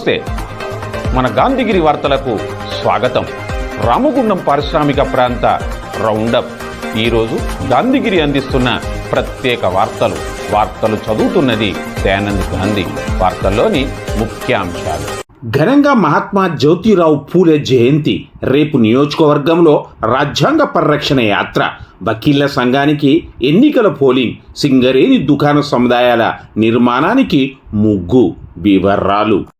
నమస్తే. మన గాంధీగిరి వార్తలకు స్వాగతం. రామగుండం పారిశ్రామిక ప్రాంత రౌండప్. ఈరోజు గాంధీగిరి అందిస్తున్న ప్రత్యేక వార్తలు. వార్తలు చదువుతున్నది దయానంద్ గాంధీ. వార్తల్లోని ముఖ్యాంశాలు. ఘనంగా మహాత్మా జ్యోతిరావు పూలే జయంతి. రేపు నియోజకవర్గంలో రాజ్యాంగ పరిరక్షణ యాత్ర. వకీళ్ళ సంఘానికి ఎన్నికల పోలింగ్. సింగరేణి దుకాణ సముదాయాల నిర్మాణానికి ముగ్గు. వివరాలు.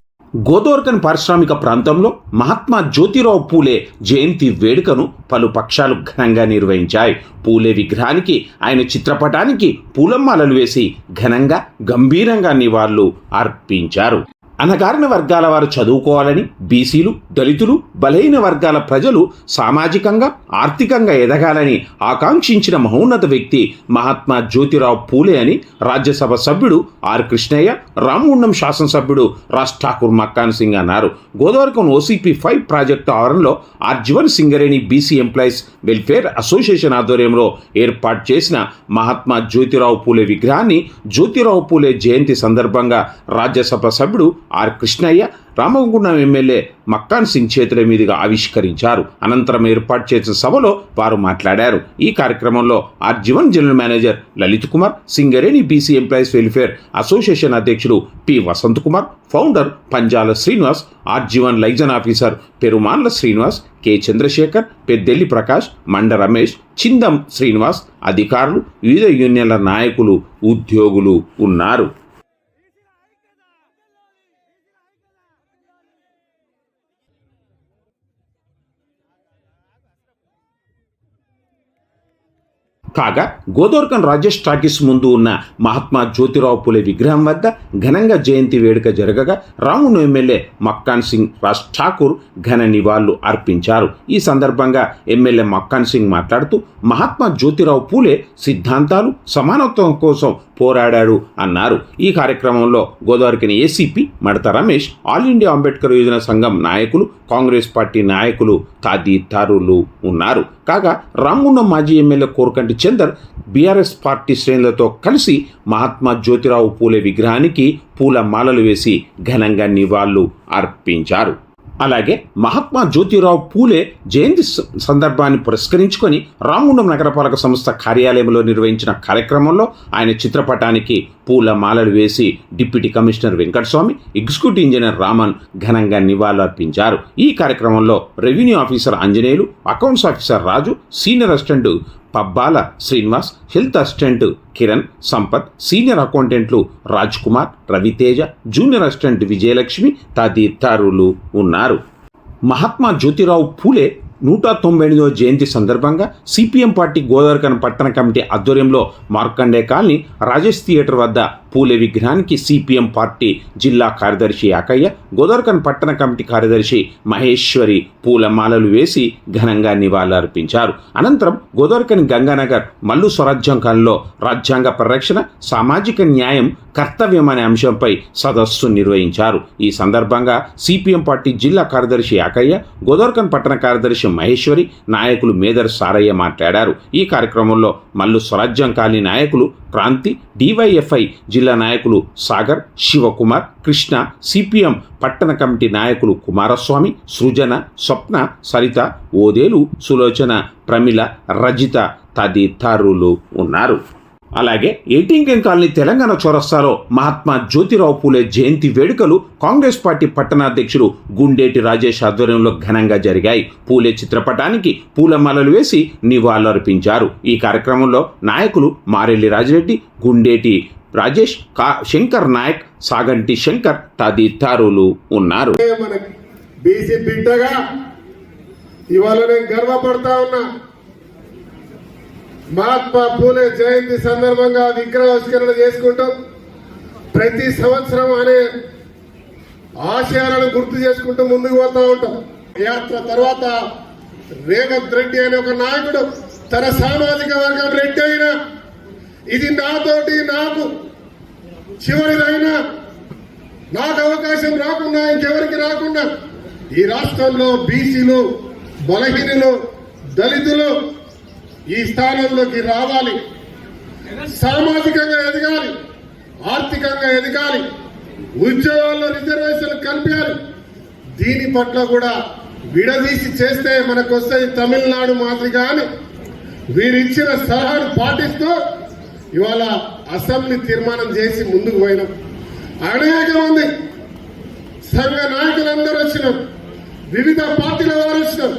గోదోర్కన్ పారిశ్రామిక ప్రాంతంలో మహాత్మా జ్యోతిరావు పూలే జయంతి వేడుకను పలు పక్షాలు ఘనంగా నిర్వహించాయి. పూలే విగ్రహానికి ఆయన చిత్రపటానికి పూలమాలలు వేసి ఘనంగా గంభీరంగా నివాళులు అర్పించారు. అనగారిన వర్గాల వారు చదువుకోవాలని బీసీలు దళితులు బలహీన వర్గాల ప్రజలు సామాజికంగా ఆర్థికంగా ఎదగాలని ఆకాంక్షించిన మహోన్నత వ్యక్తి మహాత్మా జ్యోతిరావు పూలే అని రాజ్యసభ సభ్యుడు ఆర్ కృష్ణయ్య రామగుండం శాసనసభ్యుడు రాజ్ ఠాకూర్ మక్కాన్ సింగ్ అన్నారు. గోదావరికం ఓసీపీ ఫైవ్ ప్రాజెక్టు ఆవరణలో RG one Singareni BC employees welfare association ఆధ్వర్యంలో ఏర్పాటు చేసిన మహాత్మా జ్యోతిరావు పూలే విగ్రహాన్ని జ్యోతిరావు పూలే జయంతి సందర్భంగా రాజ్యసభ సభ్యుడు ఆర్ కృష్ణయ్య రామగుండం ఎమ్మెల్యే మక్కాన్ సింగ్ చేతుల మీదుగా ఆవిష్కరించారు. అనంతరం ఏర్పాటు చేసిన సభలో వారు మాట్లాడారు. ఈ కార్యక్రమంలో R G one general manager Lalit Kumar Singareni BC employees welfare association అధ్యక్షుడు P Vasanth Kumar founder Panjala Srinivas RG one liaison officer Perumalla Srinivas K Chandrasekhar Peddelli Prakash Manda Ramesh Chindam Srinivas అధికారులు వివిధ యూనియన్ల నాయకులు ఉద్యోగులు ఉన్నారు. కాగా గోదోర్కన్ Rajesh talkies ముందు ఉన్న మహాత్మా జ్యోతిరావు పులే విగ్రహం వద్ద ఘనంగా జయంతి వేడుక జరగగా రామును ఎమ్మెల్యే మక్కాన్ సింగ్ రాజ్ ఠాకూర్ ఘన నివాళులు అర్పించారు. ఈ సందర్భంగా ఎమ్మెల్యే మక్కాన్ సింగ్ మాట్లాడుతూ మహాత్మా జ్యోతిరావు పూలే సిద్ధాంతాలు సమానత్వం కోసం పోరాడాడు అన్నారు. ఈ కార్యక్రమంలో గోదావరికిని ACP Madatha Ramesh all India Ambedkar Yojana సంఘం నాయకులు కాంగ్రెస్ పార్టీ నాయకులు తదితరులు ఉన్నారు. కాగా రామగుండం మాజీ MLA Korukanti Chandar BRS party శ్రేణులతో కలిసి మహాత్మా జ్యోతిరావు పూలే విగ్రహానికి పూల మాలలు వేసి ఘనంగా నివాళులు అర్పించారు. అలాగే మహాత్మా జ్యోతిరావు పూలే జయంతి సందర్భాన్ని పురస్కరించుకొని రామగుండం నగరపాలక సంస్థ కార్యాలయంలో నిర్వహించిన కార్యక్రమంలో ఆయన చిత్రపటానికి పూల మాలలు వేసి deputy commissioner Venkataswamy executive engineer Raman ఘనంగా నివాళులర్పించారు. ఈ కార్యక్రమంలో revenue officer Anjaneyulu accounts officer Raju senior assistant Pabbala Srinivas health assistant Kiran Sampath senior అకౌంటెంట్లు రాజ్ కుమార్ రవితేజ జూనియర్ అసిస్టెంట్ విజయలక్ష్మి తదితరులు ఉన్నారు. మహాత్మా జ్యోతిరావు పూలే నూట తొంభై ఎనిమిదవ జయంతి సందర్భంగా సిపిఎం పార్టీ గోదావరికన్ పట్టణ కమిటీ ఆధ్వర్యంలో మార్కండే కాలనీ రాజేష్ థియేటర్ వద్ద పూలే విగ్రహానికి సిపిఎం పార్టీ జిల్లా కార్యదర్శి యాకయ్య గోదావరికన్ పట్టణ కమిటీ కార్యదర్శి మహేశ్వరి పూలమాలలు వేసి ఘనంగా నివాళులర్పించారు. అనంతరం గోదావరికన్ గంగానగర్ మల్లు స్వరాజ్యం కాలంలో రాజ్యాంగ పరిరక్షణ సామాజిక న్యాయం కర్తవ్యం అనే అంశంపై సదస్సు నిర్వహించారు. ఈ సందర్భంగా సిపిఎం పార్టీ జిల్లా కార్యదర్శి యాకయ్య గోదావరికన్ పట్టణ కార్యదర్శి మహేశ్వరి నాయకులు మేదర్ సారయ్య మాట్లాడారు. ఈ కార్యక్రమంలో మల్లు స్వరాజ్యం కాలనీ నాయకులు క్రాంతి డివైఎఫ్ఐ జిల్లా నాయకులు సాగర్ శివకుమార్ కృష్ణ సిపిఎం పట్టణ కమిటీ నాయకులు కుమారస్వామి సృజన స్వప్న సరిత ఓదేలు సులోచన ప్రమిళ రజిత తదితరులు ఉన్నారు. అలాగే ఎయిటీన్ కాలనీ తెలంగాణ చౌరస్తాలో మహాత్మా జ్యోతిరావు పూలే జయంతి వేడుకలు కాంగ్రెస్ పార్టీ పట్టణాధ్యక్షుడు గుండేటి రాజేష్ ఆధ్వర్యంలో ఘనంగా జరిగాయి. పూలే చిత్రపటానికి పూలమాలలు వేసి నివాళులర్పించారు. ఈ కార్యక్రమంలో నాయకులు మారెల్లి రాజిరెడ్డి గుండేటి రాజేష్ కా శంకర్ నాయక్ సాగంటి శంకర్ తదితరులు ఉన్నారు. బీసీ బిడ్డగా ఇవాళ నేను గర్వపడతా ఉన్నా. మహాత్మా పూలే జయంతి సందర్భంగా విగ్రహావిష్కరణ చేసుకుంటాం ప్రతి సంవత్సరం అనే ఆశయాలను గుర్తు చేసుకుంటూ ముందుకు పోతా ఉంటాం. యాత్ర తర్వాత రేవంత్ రెడ్డి అనే ఒక నాయకుడు తన సామాజిక వర్గం రెడ్డి అయినా ఇది నాతోటి నాకు చివరిదైనా నాకు అవకాశం రాకుండా ఇంకెవరికి రాకుండా ఈ రాష్ట్రంలో బీసీలు బలహీనులు దళితులు ఈ స్థానంలోకి రావాలి. సామాజికంగా ఎదగాలి. ఆర్థికంగా ఎదగాలి. ఉద్యోగాల్లో రిజర్వేషన్లు కల్పించాలి దీని పట్ల కూడా విడదీసి చేస్తే మనకు వస్తుంది తమిళనాడు మాదిరిగా అని వీరిచ్చిన సలహాను పాటిస్తూ ఇవాళ అసెంబ్లీ తీర్మానం చేసి ముందుకు పోయినాం. అనేక మంది సంఘ నాయకులందరూ వచ్చినాం వివిధ పార్టీల వారు వచ్చినారు.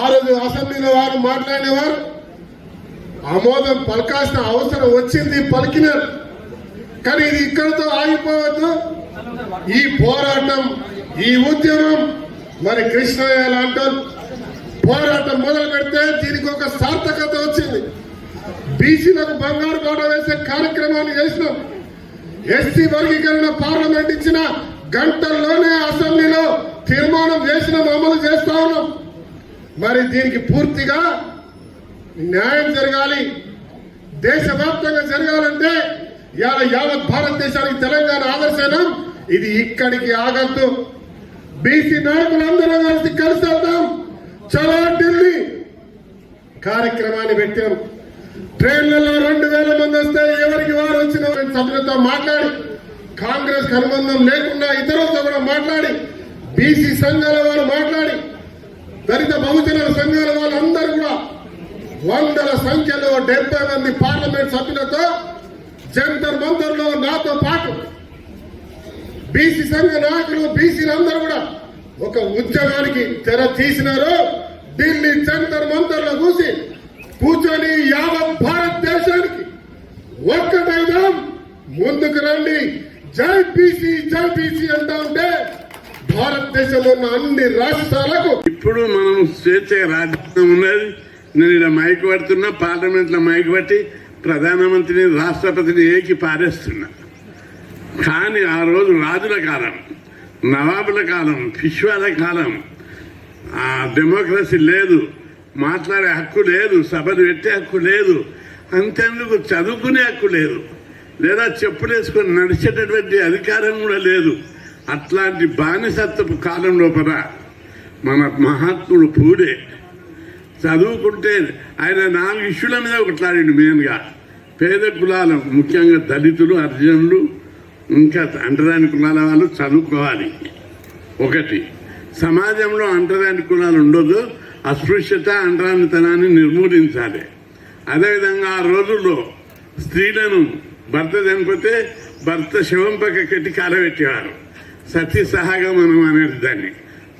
ఆ రోజు అసెంబ్లీలో వారు మాట్లాడేవారు ఆమోదం పలకాల్సిన అవసరం వచ్చింది పలికినారు. కానీ ఇది ఇక్కడతో ఆగిపోవద్దు. ఈ పోరాటం ఈ ఉద్యమం మరి కృష్ణయ్య అంటారు. పోరాటం మొదలు పెడితే దీనికి ఒక సార్థకత వచ్చింది. బీసీలకు బంగారు బాట వేసే కార్యక్రమాన్ని చేసినాం. ఎస్సీ వర్గీకరణ పార్లమెంట్ ఇచ్చిన గంటల్లోనే అసెంబ్లీలో తీర్మానం చేసిన అమలు చేస్తా ఉన్నాం. మరి దీనికి పూర్తిగా న్యాయం జరగాలి దేశవ్యాప్తంగా జరగాలంటే ఇవాళ యావత్ భారతదేశానికి తెలంగాణ ఆదర్శనం? ఇది ఇక్కడికి ఆగద్దు. బీసీ నాయకులందరూ కలిసి కలిసి వెళ్దాం చాలా ఢిల్లీ కార్యక్రమాన్ని పెట్టాం. ట్రైన్లలో రెండు వేల మంది వస్తే ఎవరికి వారు వచ్చిన సభ్యులతో మాట్లాడి కాంగ్రెస్ అనుబంధం లేకుండా ఇతరులతో కూడా మాట్లాడి బీసీ సంఘాల వారు మాట్లాడి దళిత బహుజన సంఘాల వాళ్ళందరూ కూడా వందల సంఖ్యలో డెబ్బై మంది పార్లమెంట్ సభ్యులతో జంతర్ మంతర్లో నాతో పాటు బీసీ సంఘ నాయకులు బీసీలందరూ కూడా ఒక ఉద్యమానికి తెర తీసినారు. ఢిల్లీ జంతర్ మంతర్లో కూసి కూర్చొని యావత్ భారతదేశానికి ఒక్కటైదాం ముందుకు రండి. జై బీసీ జై బీసీ అంటా ఉంటే భారతదేశంలో ఉన్న అన్ని రాష్ట్రాలకు ఇప్పుడు మనం స్వేచ్ఛ రాజ్యాంగం ఉన్నది నేను ఇలా మైక్ పడుతున్నా పార్లమెంట్లో మైక్ పట్టి ప్రధానమంత్రిని రాష్ట్రపతిని ఏకి పారేస్తున్నా. కానీ ఆ రోజు రాజుల కాలం నవాబుల కాలం పిష్వాల కాలం ఆ డెమోక్రసీ లేదు మాట్లాడే హక్కు లేదు సభను పెట్టే హక్కు లేదు అంతేందుకు చదువుకునే హక్కు లేదు లేదా చెప్పులేసుకొని నడిచేటటువంటి అధికారం కూడా లేదు. అట్లాంటి బానిసత్వపు కాలం లోపల మన మహాత్ముడు పూడే చదువుకుంటే ఆయన నాలుగు ఇష్యూల మీద ఒకట్లాడండి మెయిన్గా. పేద కులాలు ముఖ్యంగా దళితులు అర్జునులు ఇంకా అంటరాని కులాల వాళ్ళు చదువుకోవాలి. ఒకటి సమాజంలో అంటరాని కులాలు ఉండదు అస్పృశ్యత అంటరానితనాన్ని నిర్మూలించాలి. అదేవిధంగా ఆ రోజుల్లో స్త్రీలను భర్త చనిపోతే భర్త శవం పక్క కట్టి కాలబెట్టేవారు. సతీ సహగమనం అనేది దాన్ని.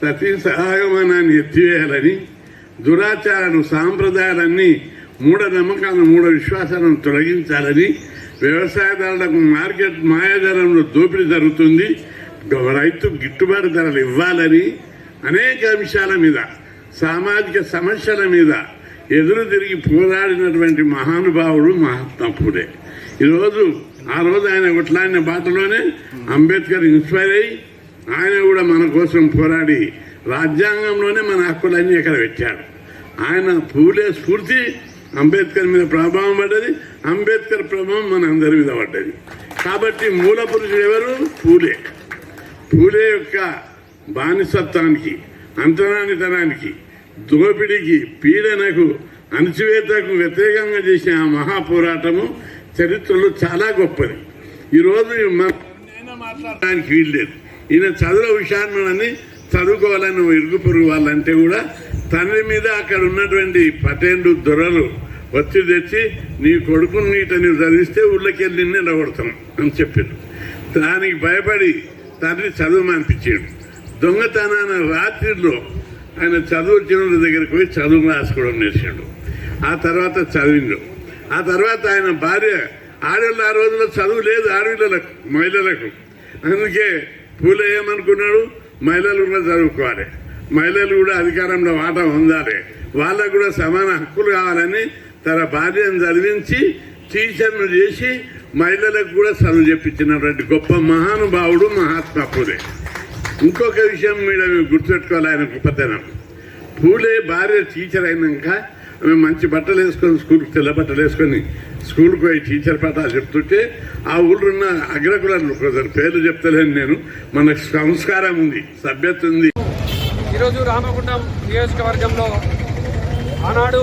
సతీ సహగమనాన్ని ఎత్తివేయాలని దురాచారాలు సాంప్రదాయాలన్నీ మూఢనమ్మకాలను మూఢ విశ్వాసాలను తొలగించాలని వ్యవసాయదారులకు మార్కెట్ మాయాజాలంలో దోపిడీ జరుగుతుంది. రైతు గిట్టుబాటు ధరలు ఇవ్వాలని అనేక అంశాల మీద సామాజిక సమస్యల మీద ఎదురు తిరిగి పోరాడినటువంటి మహానుభావుడు మహాత్మా పూలే ఈరోజు ఆ రోజు ఆయన కొట్లాడిన బాటలోనే అంబేద్కర్ ఇన్స్పైర్ అయ్యి ఆయన కూడా మన కోసం పోరాడి రాజ్యాంగంలోనే మన హక్కులన్నీ ఇక్కడ పెట్టాడు ఆయన పూలే స్ఫూర్తి అంబేద్కర్ మీద ప్రభావం పడ్డది అంబేద్కర్ ప్రభావం మన అందరి మీద పడ్డది. కాబట్టి మూల పురుషుడు ఎవరు? పూలే. పూలే యొక్క బానిసత్వానికి అంతరానితనానికి దోపిడికి పీడనకు అణచివేతకు వ్యతిరేకంగా చేసిన ఆ మహాపోరాటము చరిత్రలో చాలా గొప్పది. ఈరోజు మాట్లాడడానికి వీల్లేదు. ఈయన చదువు విషయాన్ని చదువుకోవాలని ఇరుగు పొరుగు వాళ్ళంటే కూడా తండ్రి మీద అక్కడ ఉన్నటువంటి పటేండు దొరలు వచ్చి తెచ్చి నీ కొడుకుని నీటని చదివిస్తే ఊళ్ళకెళ్ళి నిన్నే నిలబడతాం అని చెప్పాడు దానికి భయపడి తండ్రి చదువు మానిపించాడు. దొంగతనాన రాత్రిలో ఆయన చదువు చిన్న దగ్గరికి పోయి చదువు రాసుకోవడం నేర్చాడు. ఆ తర్వాత చదివిండు. ఆ తర్వాత ఆయన భార్య ఆడవాళ్ళు ఆ రోజుల్లో చదువు లేదు ఆడపిల్లలకు మహిళలకు. అందుకే పూలు ఏమనుకున్నాడు? మహిళలు కూడా చదువుకోవాలి. మహిళలు కూడా అధికారంలో వాటా ఉండాలి వాళ్ళకు కూడా సమాన హక్కులు కావాలని తన భార్యను చదివించి టీచర్ను చేసి మహిళలకు కూడా చదువు చెప్పించినటువంటి గొప్ప మహానుభావుడు మహాత్మా పూలే. ఇంకొక విషయం మీద మీరు గుర్తుపెట్టుకోవాలి ఆయన గొప్పతనం. పూలే భార్య టీచర్ అయినాక మంచి బట్టలు వేసుకొని స్కూల్కి తెల్ల బట్టలు వేసుకొని స్కూల్కి పోయి టీచర్ పాఠాలు చెప్తుంటే ఆ ఊళ్ళో ఉన్న అగ్రకులను కొందరు పేర్లు చెప్తలేను నేను. మనకు సంస్కారం ఉంది సభ్యత ఉంది. ఈరోజు రామగుండం నియోజకవర్గంలో ఆనాడు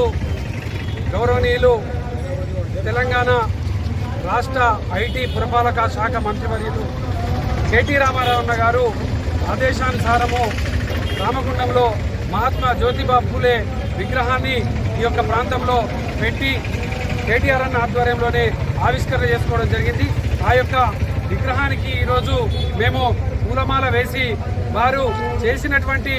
గౌరవనీయులు తెలంగాణ రాష్ట్ర ఐటీ పురపాలక శాఖ మంత్రివర్యులు కేటీ రామారావు గారు ఆదేశానుసారము రామగుండంలో మహాత్మా జ్యోతిబా పూలే విగ్రహాన్ని ఈ యొక్క ప్రాంతంలో పెట్టి కేటీఆర్ అన్న ఆధ్వర్యంలోనే ఆవిష్కరణ చేసుకోవడం జరిగింది. ఆ యొక్క విగ్రహానికి ఈరోజు మేము పూలమాల వేసి వారు చేసినటువంటి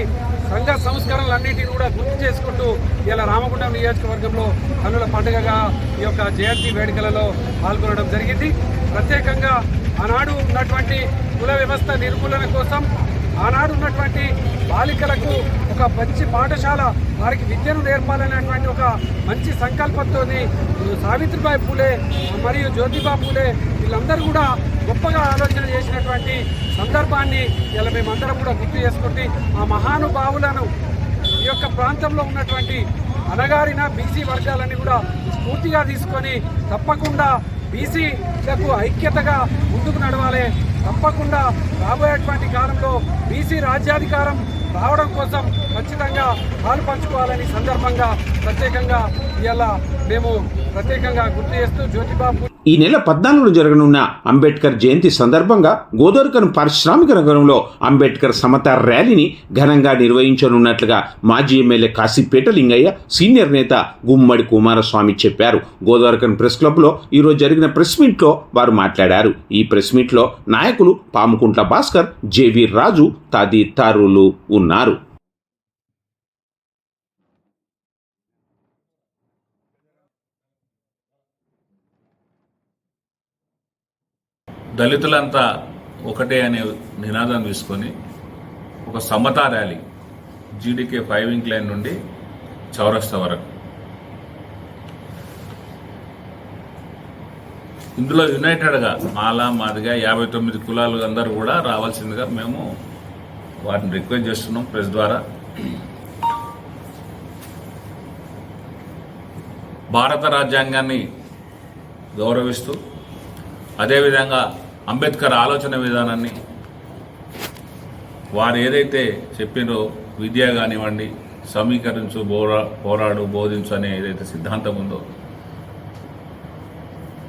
సంఘ సంస్కరణలన్నింటినీ కూడా గుర్తు చేసుకుంటూ ఇలా రామగుండం నియోజకవర్గంలో కన్నుల పండుగగా ఈ యొక్క జయంతి వేడుకలలో పాల్గొనడం జరిగింది. ప్రత్యేకంగా ఆనాడు ఉన్నటువంటి కుల వ్యవస్థ నిర్మూలన కోసం ఆనాడు ఉన్నటువంటి బాలికలకు ఒక మంచి పాఠశాల వారికి విద్యను నేర్పాలనేటువంటి ఒక మంచి సంకల్పంతో సావిత్రిబాయి పూలే మరియు జ్యోతిబా పూలే వీళ్ళందరూ కూడా గొప్పగా ఆలోచన చేసినటువంటి సందర్భాన్ని ఇలా మేమందరం కూడా గుర్తు చేసుకుంటే ఆ మహానుభావులను ఈ యొక్క ప్రాంతంలో ఉన్నటువంటి అనగారిన బీసీ వర్గాలని కూడా స్ఫూర్తిగా తీసుకొని తప్పకుండా బీసీలకు ఐక్యతగా ముందుకు నడవాలి తప్పకుండా రాబోయేటువంటి కాలంలో బీసీ రాజ్యాధికారం రావడం కోసం ఖచ్చితంగా పాలు పంచుకోవాలని సందర్భంగా ప్రత్యేకంగా ఇవాళ మేము ప్రత్యేకంగా గుర్తు చేస్తూ జ్యోతిబాబు ఈ నెల పద్నాలుగున జరగనున్న అంబేద్కర్ జయంతి సందర్భంగా గోదావరికను పారిశ్రామిక నగరంలో అంబేద్కర్ సమత ర్యాలీని ఘనంగా నిర్వహించనున్నట్లుగా మాజీ ఎమ్మెల్యే కాశీపేట లింగయ్య సీనియర్ నేత గుమ్మడి కుమారస్వామి చెప్పారు. గోదోర్కన్ ప్రెస్ క్లబ్లో ఈరోజు జరిగిన ప్రెస్ మీట్లో వారు మాట్లాడారు. ఈ ప్రెస్ మీట్లో నాయకులు పాముకుంట్ల భాస్కర్ జేవి రాజు తదితరులు ఉన్నారు. దళితులంతా ఒకటే అనే నినాదం తీసుకొని ఒక సమతా rally GDK five incline నుండి చౌరస్తా వరకు. ఇందులో యునైటెడ్గా మాలా మాదిగా యాభై తొమ్మిది కులాలు అందరూ కూడా రావాల్సిందిగా మేము వాటిని రిక్వెస్ట్ చేస్తున్నాం ప్రెస్ ద్వారా. భారత రాజ్యాంగాన్ని గౌరవిస్తూ అదేవిధంగా అంబేద్కర్ ఆలోచన విధానాన్ని వారు ఏదైతే చెప్పినో విద్య కానివ్వండి సమీకరించు పోరా పోరాడు బోధించు అనే ఏదైతే సిద్ధాంతం ఉందో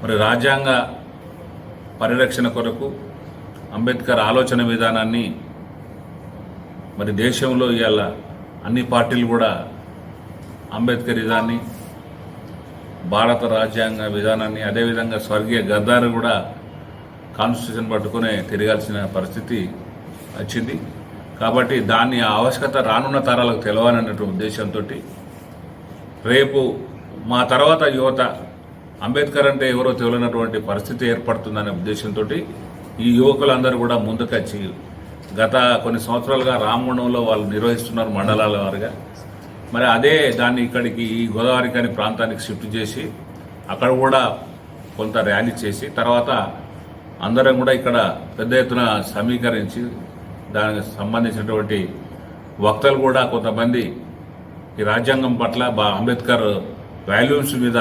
మరి రాజ్యాంగ పరిరక్షణ కొరకు అంబేద్కర్ ఆలోచన విధానాన్ని మరి దేశంలో ఇవాళ అన్ని పార్టీలు కూడా అంబేద్కర్ విధాన్ని భారత రాజ్యాంగ విధానాన్ని అదేవిధంగా స్వర్గీయ గద్దారు కూడా కాన్స్టిట్యూషన్ పట్టుకునే తిరగాల్సిన పరిస్థితి వచ్చింది. కాబట్టి దాన్ని ఆవశ్యకత రానున్న తరాలకు తెలవాలన్నటువంటి ఉద్దేశంతో రేపు మా తర్వాత యువత అంబేద్కర్ అంటే ఎవరో తెలియనటువంటి పరిస్థితి ఏర్పడుతుందనే ఉద్దేశంతో ఈ యువకులందరూ కూడా ముందుకొచ్చి గత కొన్ని సంవత్సరాలుగా రామగుండంలో వాళ్ళు నిర్వహిస్తున్నారు మండలాల వారుగా. మరి అదే దాన్ని ఇక్కడికి ఈ గోదావరి కాని ప్రాంతానికి షిఫ్ట్ చేసి అక్కడ కూడా కొంత ర్యాలీ చేసి తర్వాత అందరం కూడా ఇక్కడ పెద్ద ఎత్తున సమీకరించి దానికి సంబంధించినటువంటి వక్తలు కూడా కొంతమంది ఈ రాజ్యాంగం పట్ల బా అంబేద్కర్ వాల్యూమ్స్ మీద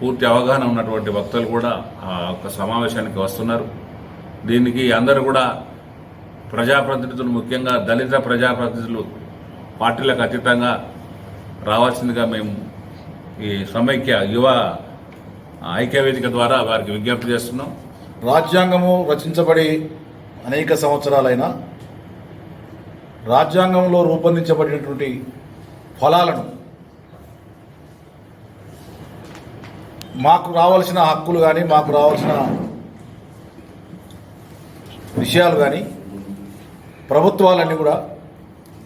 పూర్తి అవగాహన ఉన్నటువంటి వక్తలు కూడా ఆ యొక్క సమావేశానికి వస్తున్నారు. దీనికి అందరూ కూడా ప్రజాప్రతినిధులు ముఖ్యంగా దళిత ప్రజాప్రతినిధులు పార్టీలకు అతీతంగా రావాల్సిందిగా మేము ఈ సమైక్య యువ ఐక్యవేదిక ద్వారా వారికి విజ్ఞప్తి చేస్తున్నాం. రాజ్యాంగము రచించబడి అనేక సంవత్సరాలైన రాజ్యాంగంలో రూపొందించబడినటువంటి ఫలాలను మాకు రావాల్సిన హక్కులు కానీ మాకు రావాల్సిన విషయాలు కానీ ప్రభుత్వాలన్నీ కూడా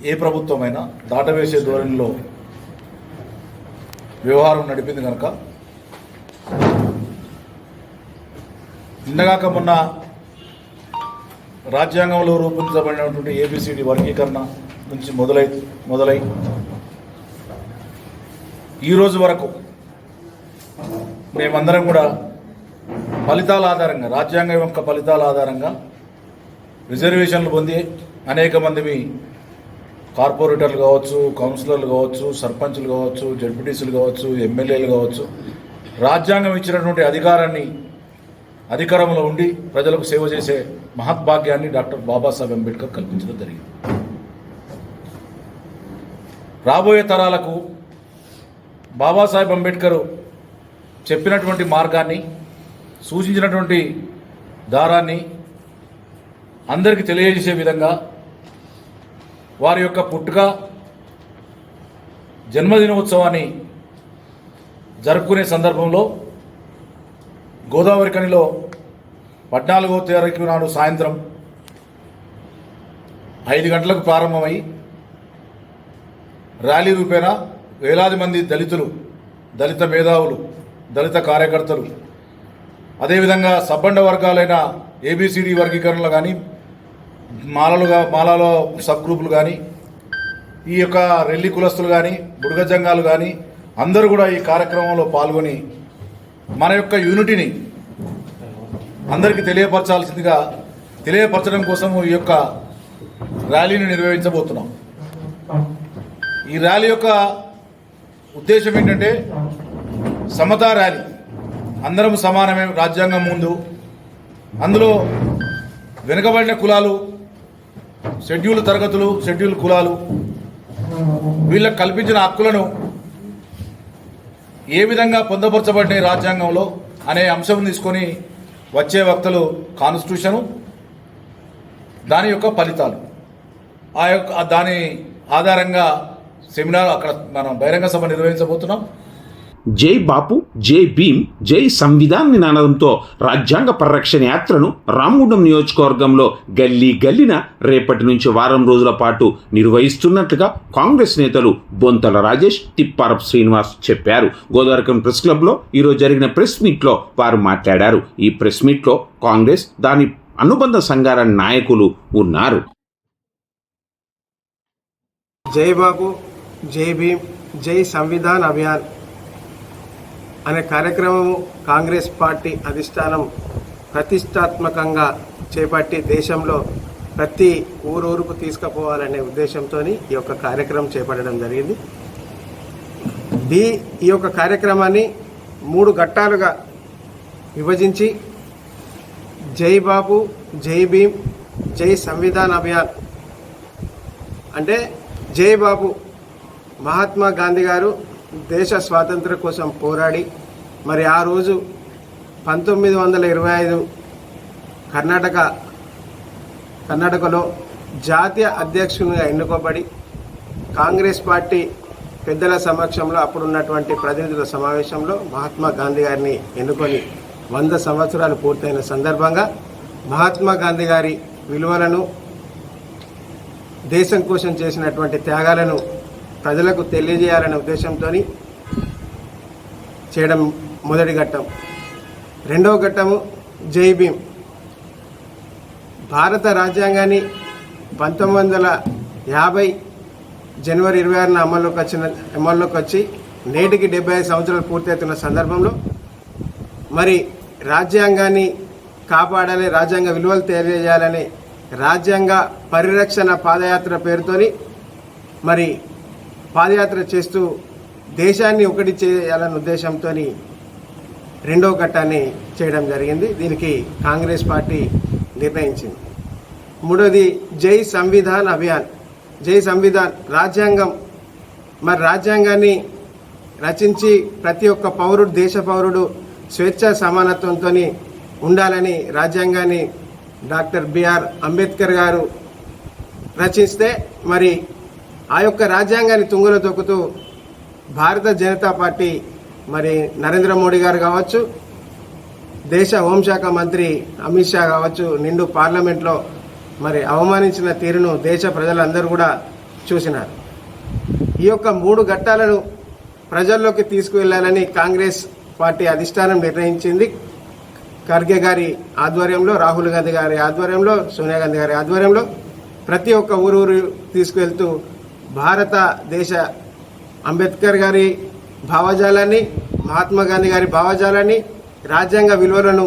ఏ ప్రభుత్వమైనా దాటవేసే ధోరణిలో వ్యవహారం నడిపింది కనుక నిన్నగాక మొన్న రాజ్యాంగంలో రూపొందించబడినటువంటి ఏబిసిడి వర్గీకరణ నుంచి మొదలై మొదలై ఈరోజు వరకు మేమందరం కూడా ఫలితాల ఆధారంగా రాజ్యాంగం యొక్క ఫలితాల ఆధారంగా రిజర్వేషన్లు పొంది అనేక మంది కార్పొరేటర్లు కావచ్చు కౌన్సిలర్లు కావచ్చు సర్పంచ్లు కావచ్చు జడ్పీటీసీలు కావచ్చు ఎమ్మెల్యేలు కావచ్చు రాజ్యాంగం ఇచ్చినటువంటి అధికారాన్ని అధికారంలో ఉండి ప్రజలకు సేవ చేసే మహద్భాగ్యాన్ని డాక్టర్ బాబాసాహెబ్ అంబేద్కర్ కల్పించడం జరిగింది. రాబోయే తరాలకు బాబాసాహెబ్ అంబేద్కర్ చెప్పినటువంటి మార్గాన్ని సూచించినటువంటి దారాన్ని అందరికీ తెలియజేసే విధంగా వారి యొక్క పుట్టుక జన్మదినోత్సవాన్ని జరుపుకునే సందర్భంలో గోదావరి కనిలో పద్నాలుగో తారీఖు నాడు సాయంత్రం ఐదు గంటలకు ప్రారంభమై ర్యాలీ రూపేణ వేలాది మంది దళితులు దళిత మేధావులు దళిత కార్యకర్తలు అదేవిధంగా సబ్బండ వర్గాలైన ఏబిసిడి వర్గీకరణలు కానీ మాలలుగా మాలలో సబ్ గ్రూపులు కానీ ఈ యొక్క రెల్లి కులస్తులు కానీ బుడగ జంగాలు కానీ అందరూ కూడా ఈ కార్యక్రమంలో పాల్గొని మన యొక్క యూనిటీని అందరికీ తెలియపరచాల్సిందిగా తెలియపరచడం కోసం ఈ యొక్క ర్యాలీని నిర్వహించబోతున్నాం. ఈ ర్యాలీ యొక్క ఉద్దేశం ఏంటంటే సమతా ర్యాలీ. అందరం సమానమే రాజ్యాంగం ముందు. అందులో వెనుకబడిన కులాలు షెడ్యూల్ తరగతులు షెడ్యూల్ కులాలు వీళ్ళకు కల్పించిన హక్కులను ఏ విధంగా పొందపరచబడినాయి రాజ్యాంగంలో అనే అంశం తీసుకొని వచ్చే వక్తలు కాన్స్టిట్యూషను దాని యొక్క ఫలితాలు. ఆ యొక్క దాని ఆధారంగా సెమినార్ అక్కడ మనం బహిరంగ సభ నిర్వహించబోతున్నాం. జై బాపు జై భీమ్ జై సంవిధాన్ నినాదంతో రాజ్యాంగ పరిరక్షణ యాత్రను రామగుండం నియోజకవర్గంలో గల్లీ గల్లిన రేపటి నుంచి వారం రోజుల పాటు నిర్వహిస్తున్నట్లుగా కాంగ్రెస్ నేతలు బొంతల రాజేష్ తిప్పారపు శ్రీనివాస్ చెప్పారు. గోదావరికం ప్రెస్ క్లబ్లో ఈరోజు జరిగిన ప్రెస్ మీట్లో వారు మాట్లాడారు. ఈ ప్రెస్ మీట్లో కాంగ్రెస్ దాని అనుబంధ సంఘాల నాయకులు ఉన్నారు. జై బాబు జై భీమ్ జై సంవిధాన్ అభియాన్ అనే కార్యక్రమము కాంగ్రెస్ పార్టీ అధిష్టానం ప్రతిష్టాత్మకంగా చేపట్టి దేశంలో ప్రతి ఊరూరుకు తీసుకుపోవాలనే ఉద్దేశంతో ఈ యొక్క కార్యక్రమం చేపట్టడం జరిగింది. దీ ఈ యొక్క కార్యక్రమాన్ని మూడు ఘట్టాలుగా విభజించి జై బాబు జై భీమ్ జై సంవిధాన్ అభియాన్ అంటే జై బాబు మహాత్మా గాంధీ గారు దేశ స్వాతంత్ర్యం కోసం పోరాడి మరి ఆ రోజు పంతొమ్మిది వందల ఇరవై ఐదు కర్ణాటక కర్ణాటకలో జాతీయ అధ్యక్షునిగా ఎన్నుకోబడి కాంగ్రెస్ పార్టీ పెద్దల సమక్షంలో అప్పుడున్నటువంటి ప్రతినిధుల సమావేశంలో మహాత్మా గాంధీ గారిని ఎన్నుకొని వంద సంవత్సరాలు పూర్తయిన సందర్భంగా మహాత్మా గాంధీ గారి విలువలను దేశం కోసం చేసినటువంటి త్యాగాలను ప్రజలకు తెలియజేయాలనే ఉద్దేశంతో చేయడం మొదటి ఘట్టం. రెండవ ఘట్టము జై భీమ్. భారత రాజ్యాంగాన్ని పంతొమ్మిది వందల యాభై జనవరి ఇరవై ఆరున అమల్లోకి వచ్చిన అమల్లోకి వచ్చి నేటికి డెబ్బై ఐదు సంవత్సరాలు పూర్తవుతున్న సందర్భంలో మరి రాజ్యాంగాన్ని కాపాడాలి రాజ్యాంగ విలువలు తెలియజేయాలని రాజ్యాంగ పరిరక్షణ పాదయాత్ర పేరుతోని మరి పాదయాత్ర చేస్తూ దేశాన్ని ఒకటి చేయాలన్న ఉద్దేశంతో రెండో ఘట్టాన్ని చేయడం జరిగింది. దీనికి కాంగ్రెస్ పార్టీ నిర్ణయించింది. మూడోది జై సంవిధాన్ అభియాన్. జై సంవిధాన్ రాజ్యాంగం. మరి రాజ్యాంగాన్ని రచించి ప్రతి ఒక్క పౌరుడు దేశ పౌరుడు స్వేచ్ఛ సమానత్వంతో ఉండాలని రాజ్యాంగాన్ని డాక్టర్ బిఆర్ అంబేద్కర్ గారు రచిస్తే మరి ఆ యొక్క రాజ్యాంగాన్ని తుంగులో తొక్కుతూ భారత జనతా పార్టీ మరి నరేంద్ర మోడీ గారు కావచ్చు దేశ హోంశాఖ మంత్రి అమిత్ షా కావచ్చు నిండు పార్లమెంట్లో మరి అవమానించిన తీరును దేశ ప్రజలందరూ కూడా చూసినారు. ఈ యొక్క మూడు ఘట్టాలను ప్రజల్లోకి తీసుకువెళ్ళాలని కాంగ్రెస్ పార్టీ అధిష్టానం నిర్ణయించింది. ఖర్గే గారి ఆధ్వర్యంలో రాహుల్ గాంధీ గారి ఆధ్వర్యంలో సోనియా గాంధీ గారి ఆధ్వర్యంలో ప్రతి ఒక్క ఊరు ఊరు తీసుకువెళ్తూ భారతదేశ అంబేద్కర్ గారి భావజాలాన్ని మహాత్మా గాంధీ గారి భావజాలాన్ని రాజ్యాంగ విలువలను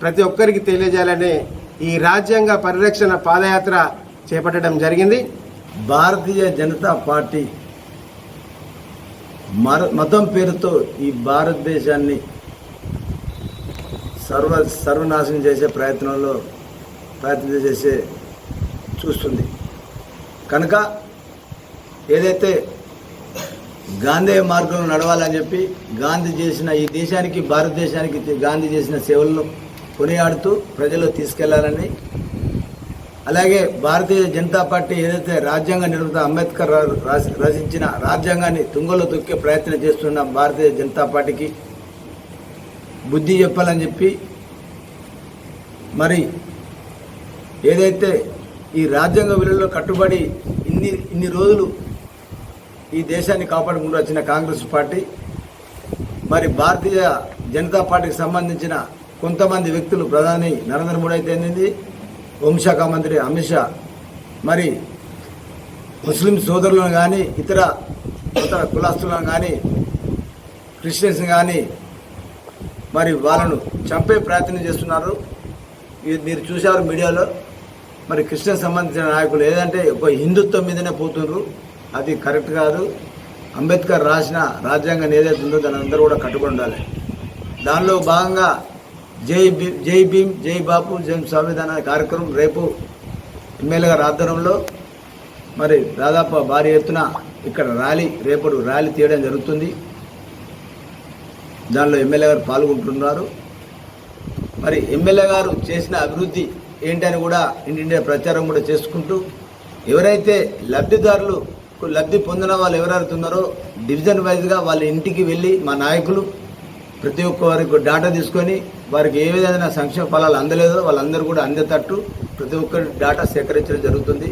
ప్రతి ఒక్కరికి తెలియజేయాలనే ఈ రాజ్యాంగ పరిరక్షణ పాదయాత్ర చేపట్టడం జరిగింది. భారతీయ జనతా పార్టీ మర మతం పేరుతో ఈ భారతదేశాన్ని సర్వ సర్వనాశనం చేసే ప్రయత్నంలో ప్రయత్నం చేసే చూస్తుంది. కనుక ఏదైతే గాంధీ మార్గంలో నడవాలని చెప్పి గాంధీ చేసిన ఈ దేశానికి భారతదేశానికి గాంధీ చేసిన సేవలను కొనియాడుతూ ప్రజలు తీసుకెళ్ళాలని అలాగే భారతీయ జనతా పార్టీ ఏదైతే రాజ్యాంగ నిర్మాత అంబేద్కర్ రచించిన రాజ్యాంగాన్ని తుంగలో తొక్కే ప్రయత్నం చేస్తున్న భారతీయ జనతా పార్టీకి బుద్ధి చెప్పాలని చెప్పి మరి ఏదైతే ఈ రాజ్యాంగ విలువలో కట్టుబడి ఇన్ని ఇన్ని రోజులు ఈ దేశాన్ని కాపాడుకుంటూ వచ్చిన కాంగ్రెస్ పార్టీ మరి భారతీయ జనతా పార్టీకి సంబంధించిన కొంతమంది వ్యక్తులు ప్రధాని నరేంద్ర మోడీ అయితే ఏంది హోంశాఖ మంత్రి అమిత్ షా. మరి ముస్లిం సోదరులను కానీ ఇతర ఇతర కులాస్తులను కానీ క్రిస్టియన్స్ కానీ మరి వాళ్ళను చంపే ప్రయత్నం చేస్తున్నారు. ఇది మీరు చూశారు మీడియాలో. మరి క్రిస్టియన్ సంబంధించిన నాయకులు ఏదంటే ఒక హిందుత్వం మీదనే పోతున్నారు అది కరెక్ట్ కాదు. అంబేద్కర్ రాసిన రాజ్యాంగం ఏదైతే ఉందో దాని అందరూ కూడా కట్టుబడి ఉండాలి. దానిలో భాగంగా జై భీ జై భీమ్ జై బాపు జై సంవిధాన అనే కార్యక్రమం రేపు ఎమ్మెల్యే గారి ఆధ్వర్యంలో మరి దాదాపు భారీ ఎత్తున ఇక్కడ ర్యాలీ రేపటి ర్యాలీ తీయడం జరుగుతుంది. దానిలో ఎమ్మెల్యే గారు పాల్గొంటున్నారు. మరి ఎమ్మెల్యే గారు చేసిన అభివృద్ధి ఏంటని కూడా ఇంటింటి ప్రచారం కూడా చేసుకుంటూ ఎవరైతే లబ్ధిదారులు లబ్ధి పొందిన వాళ్ళు ఎవరైతే ఉన్నారో డివిజన్ వైజ్గా వాళ్ళ ఇంటికి వెళ్ళి మా నాయకులు ప్రతి ఒక్క వారికి డాటా తీసుకొని వారికి ఏ విధమైన సంక్షేమ ఫలాలు అందలేదో వాళ్ళందరూ కూడా అందేటట్టు ప్రతి ఒక్కరి డాటా సేకరించడం జరుగుతుంది.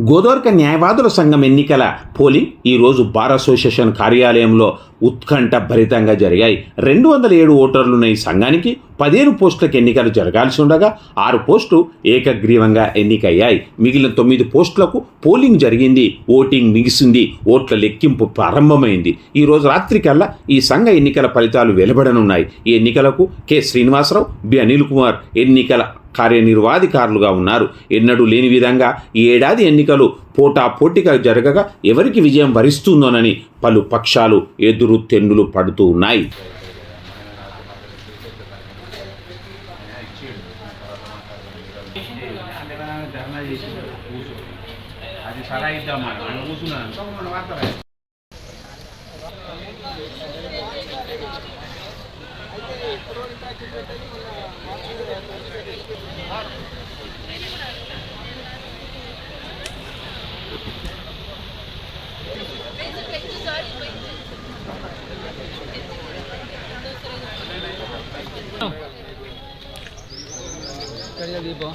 గోదోర్క న్యాయవాదుల సంఘం ఎన్నికల పోలింగ్ ఈరోజు బార్ అసోసియేషన్ కార్యాలయంలో ఉత్కంఠ భరితంగా జరిగాయి. రెండు వందల ఏడు ఓటర్లున్న ఈ సంఘానికి పదిహేను పోస్టులకు ఎన్నికలు జరగాల్సి ఉండగా ఆరు పోస్టులు ఏకగ్రీవంగా ఎన్నికయ్యాయి. మిగిలిన తొమ్మిది పోస్టులకు పోలింగ్ జరిగింది. ఓటింగ్ ముగిసింది. ఓట్ల లెక్కింపు ప్రారంభమైంది. ఈ రోజు రాత్రికల్లా ఈ సంఘ ఎన్నికల ఫలితాలు వెలువడనున్నాయి. ఈ ఎన్నికలకు కె. శ్రీనివాసరావు బి. అనిల్ కుమార్ ఎన్నికల కార్యనిర్వాధికారులుగా ఉన్నారు. ఎన్నడూ లేని విధంగా ఈ ఏడాది ఎన్నికలు పోటా పోటీగా జరగగా ఎవరికి విజయం వరిస్తుందోనని పలు పక్షాలు ఎదురు తెన్నులు పడుతూ ఉన్నాయి. నడవడం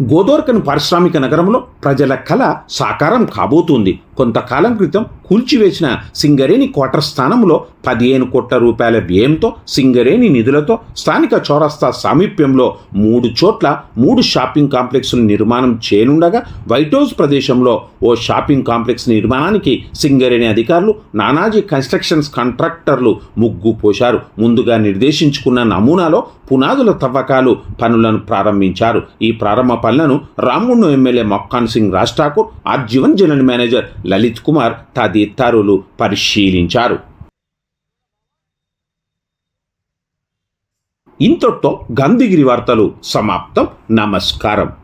గోదోర్కన్ పారిశ్రామిక నగరంలో ప్రజల కళ సాకారం కాబోతుంది. కొంతకాలం క్రితం కూల్చివేసిన సింగరేణి క్వార్టర్ స్థానంలో పదిహేను కోట్ల రూపాయల వ్యయంతో సింగరేణి నిధులతో స్థానిక చౌరస్తా సామీప్యంలో మూడు చోట్ల మూడు షాపింగ్ కాంప్లెక్స్ను నిర్మాణం చేయనుండగా వైట్ హౌస్ ప్రదేశంలో ఓ షాపింగ్ కాంప్లెక్స్ నిర్మాణానికి సింగరేణి అధికారులు నానాజీ కన్స్ట్రక్షన్స్ కాంట్రాక్టర్లు ముగ్గు పోశారు. ముందుగా నిర్దేశించుకున్న నమూనాలో పునాదుల తవ్వకాలు పనులను ప్రారంభించారు. ఈ ప్రారంభ పనులను రామ్మూడు MLA Makkan Singh Raj Thakur RG one general manager Lalit Kumar తదితరులు పరిశీలించారు. ఇంతటితో గంధిగిరి వార్తలు సమాప్తం. నమస్కారం.